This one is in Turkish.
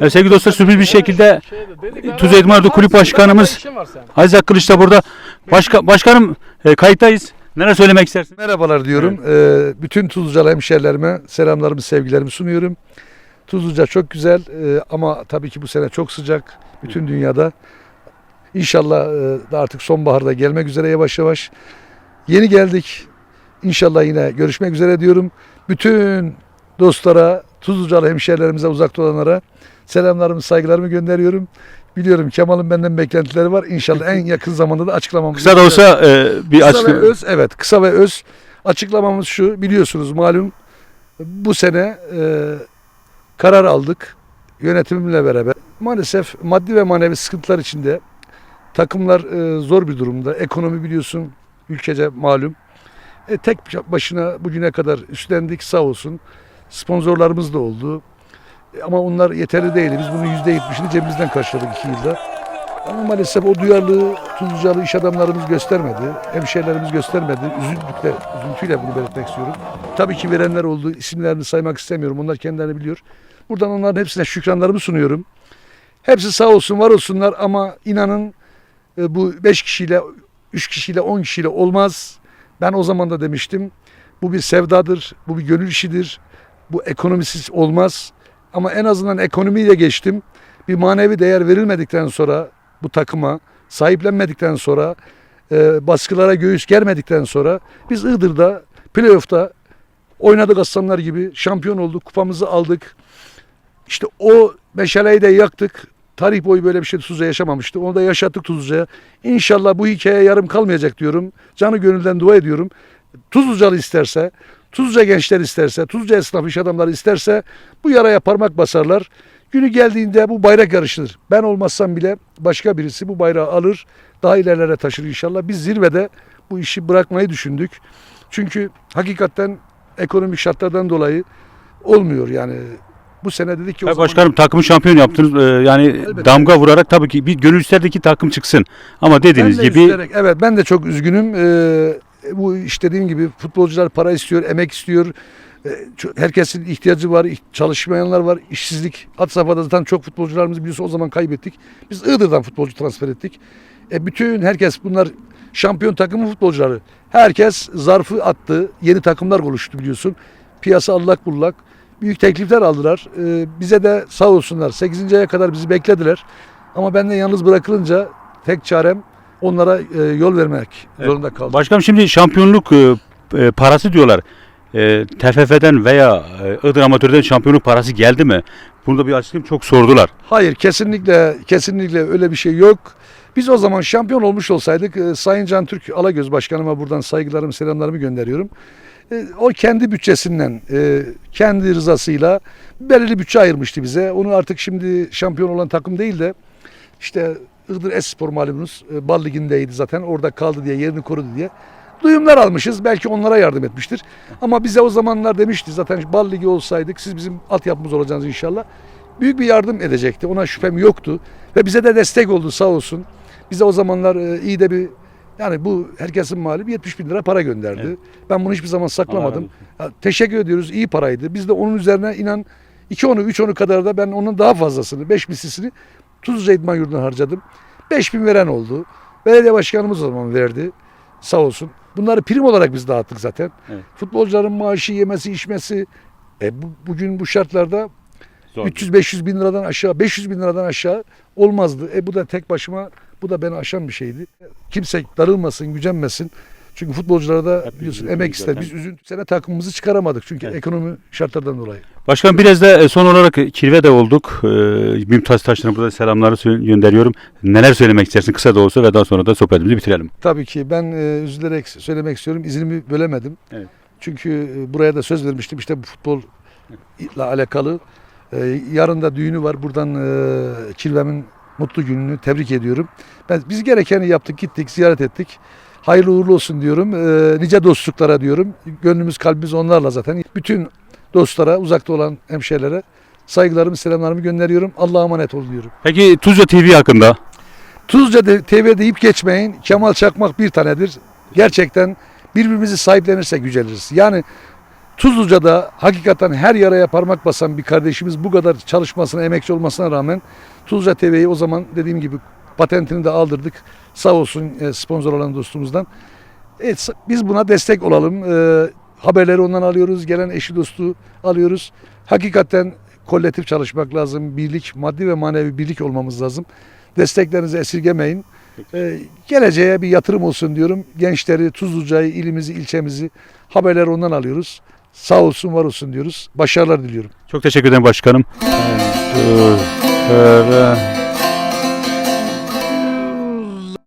Evet, sevgili dostlar sürpriz bir şekilde Tuzla İdman Kulüp Başkanımız Aziz Kılıç da burada. Başka, başkanım e, kayıttayız. Neler söylemek istersin? Merhabalar diyorum. Ee, bütün Tuzlucalı hemşerilerime selamlarımı, sevgilerimi sunuyorum. Tuzluca çok güzel ee, ama tabii ki bu sene çok sıcak bütün dünyada. İnşallah e, artık sonbaharda gelmek üzere yavaş yavaş. Yeni geldik. İnşallah yine görüşmek üzere diyorum. Bütün dostlara, Tuzlucalı hemşerilerimize, uzakta olanlara selamlarımı, saygılarımı gönderiyorum. Biliyorum Kemal'in benden beklentileri var. İnşallah en yakın zamanda da açıklamamız. Kısa da olsa e, bir Kısa ve açıklama. öz evet kısa ve öz açıklamamız şu biliyorsunuz malum bu sene e, karar aldık yönetimimle beraber. Maalesef maddi ve manevi sıkıntılar içinde takımlar e, zor bir durumda. Ekonomi biliyorsun ülkece malum. E, tek başına bugüne kadar üstlendik sağ olsun. Sponsorlarımız da oldu. E, ama onlar yeterli değil. Biz bunun %70'ini cebimizden karşıladık iki yılda. Ama maalesef o duyarlılığı Tuzlucalı iş adamlarımız göstermedi. Hemşehrilerimiz göstermedi. Üzüntüyle, üzüntüyle bunu belirtmek istiyorum. Tabii ki verenler oldu. İsimlerini saymak istemiyorum. Onlar kendilerini biliyor. Buradan onların hepsine şükranlarımı sunuyorum. Hepsi sağ olsun, var olsunlar ama inanın e, bu 5 kişiyle, 3 kişiyle, 10 kişiyle olmaz. Ben o zaman da demiştim. Bu bir sevdadır, bu bir gönül işidir. Bu ekonomisiz olmaz. Ama en azından ekonomiyle geçtim. Bir manevi değer verilmedikten sonra bu takıma sahiplenmedikten sonra e, baskılara göğüs germedikten sonra biz Iğdır'da playoff'ta oynadık aslanlar gibi şampiyon olduk kupamızı aldık. İşte o meşaleyi de yaktık. Tarih boyu böyle bir şey Tuzla yaşamamıştı. Onu da yaşattık Tuzluca'ya. İnşallah bu hikaye yarım kalmayacak diyorum. Canı gönülden dua ediyorum. Tuzlucalı isterse, Tuzluca gençler isterse, Tuzluca esnaf iş adamları isterse bu yaraya parmak basarlar. Günü geldiğinde bu bayrak yarışılır. Ben olmazsam bile başka birisi bu bayrağı alır, daha ilerlere taşır inşallah. Biz zirvede bu işi bırakmayı düşündük. Çünkü hakikaten ekonomik şartlardan dolayı olmuyor yani. Bu sene dedik ki o Ya zaman- başkanım takımı şampiyon yaptınız. E, yani Elbette. damga vurarak tabii ki bir gönül isterdi ki takım çıksın. Ama dediğiniz gibi üzülerek- evet ben de çok üzgünüm. Ee, bu iş dediğim gibi futbolcular para istiyor, emek istiyor. Ço- herkesin ihtiyacı var, çalışmayanlar var, işsizlik. Hat safhada zaten çok futbolcularımızı biliyorsun o zaman kaybettik. Biz Iğdır'dan futbolcu transfer ettik. E, bütün herkes bunlar şampiyon takımı futbolcuları. Herkes zarfı attı. Yeni takımlar oluştu biliyorsun. Piyasa allak bullak. Büyük teklifler aldılar. Ee, bize de sağ olsunlar. 8. aya kadar bizi beklediler. Ama benden yalnız bırakılınca tek çarem onlara e, yol vermek Evet. zorunda kaldım. başkanım şimdi şampiyonluk e, e, parası diyorlar. E, TFF'den veya e, Iğdır Amatör'den şampiyonluk parası geldi mi? Bunu da bir açıklayayım çok sordular. Hayır kesinlikle kesinlikle öyle bir şey yok. Biz o zaman şampiyon olmuş olsaydık e, Sayın Can Türk Alagöz Başkanıma buradan saygılarımı selamlarımı gönderiyorum. E, O kendi bütçesinden, e, kendi rızasıyla belirli bütçe ayırmıştı bize. Onu artık şimdi şampiyon olan takım değil de işte Iğdır Espor malumunuz e, Bal Ligi'ndeydi zaten orada kaldı diye yerini korudu diye. Duyumlar almışız belki onlara yardım etmiştir. Ama bize o zamanlar demişti zaten Bal Ligi olsaydık siz bizim altyapımız olacaksınız inşallah. Büyük bir yardım edecekti ona şüphem yoktu. Ve bize de destek oldu sağ olsun. Bize o zamanlar e, iyi de bir yani bu herkesin mali bir 70 bin lira para gönderdi. Evet. Ben bunu hiçbir zaman saklamadım. Ya, teşekkür ediyoruz iyi paraydı. Biz de onun üzerine inan 2 onu 3 onu kadar da ben onun daha fazlasını 5 mislisini Tuzluca İdman Yurdu'na harcadım. 5 bin veren oldu. Belediye başkanımız o zaman verdi. Sağ olsun. Bunları prim olarak biz dağıttık zaten. Evet. Futbolcuların maaşı, yemesi, içmesi. E, bu, bugün bu şartlarda Zor. 300-500 bin liradan aşağı, 500 bin liradan aşağı olmazdı. E bu da tek başıma, bu da beni aşan bir şeydi. Kimse darılmasın, gücenmesin. Çünkü futbolculara da Hep biliyorsun üzüntü emek ister. zaten. Biz üzüntü sene takımımızı çıkaramadık çünkü Evet. ekonomi şartlardan dolayı. Başkanım biraz da e, son olarak Kirve'de olduk. E, Mümtaz Taşlar'a burada selamları sö- gönderiyorum. Neler söylemek istersin kısa da olsa ve daha sonra da sohbetimizi bitirelim. Tabii ki ben e, üzülerek söylemek istiyorum. İznimi bölemedim. Evet. Çünkü e, buraya da söz vermiştim. İşte bu futbolla alakalı. E, yarın da düğünü var. Buradan e, Kilvem'in mutlu gününü tebrik ediyorum. Ben biz gerekeni yaptık, gittik, ziyaret ettik. Hayırlı uğurlu olsun diyorum. E, nice dostluklara diyorum. Gönlümüz, kalbimiz onlarla zaten. Bütün dostlara, uzakta olan hemşehrilere saygılarımı, selamlarımı gönderiyorum. Allah'a emanet olun diyorum. Peki Tuzla TV hakkında? Tuzca TV deyip geçmeyin. Kemal Çakmak bir tanedir. Gerçekten birbirimizi sahiplenirsek yüceliriz. Yani Tuzluca'da hakikaten her yaraya parmak basan bir kardeşimiz bu kadar çalışmasına, emekçi olmasına rağmen Tuzluca TV'yi o zaman dediğim gibi patentini de aldırdık. Sağ olsun e, sponsor olan dostumuzdan. Evet, biz buna destek olalım. E, haberleri ondan alıyoruz. Gelen eşi dostu alıyoruz. Hakikaten kolektif çalışmak lazım. Birlik, maddi ve manevi birlik olmamız lazım. Desteklerinizi esirgemeyin. E, geleceğe bir yatırım olsun diyorum. Gençleri, Tuzluca'yı, ilimizi, ilçemizi haberleri ondan alıyoruz. Sağ olsun, var olsun diyoruz. Başarılar diliyorum. Çok teşekkür ederim başkanım. Dur,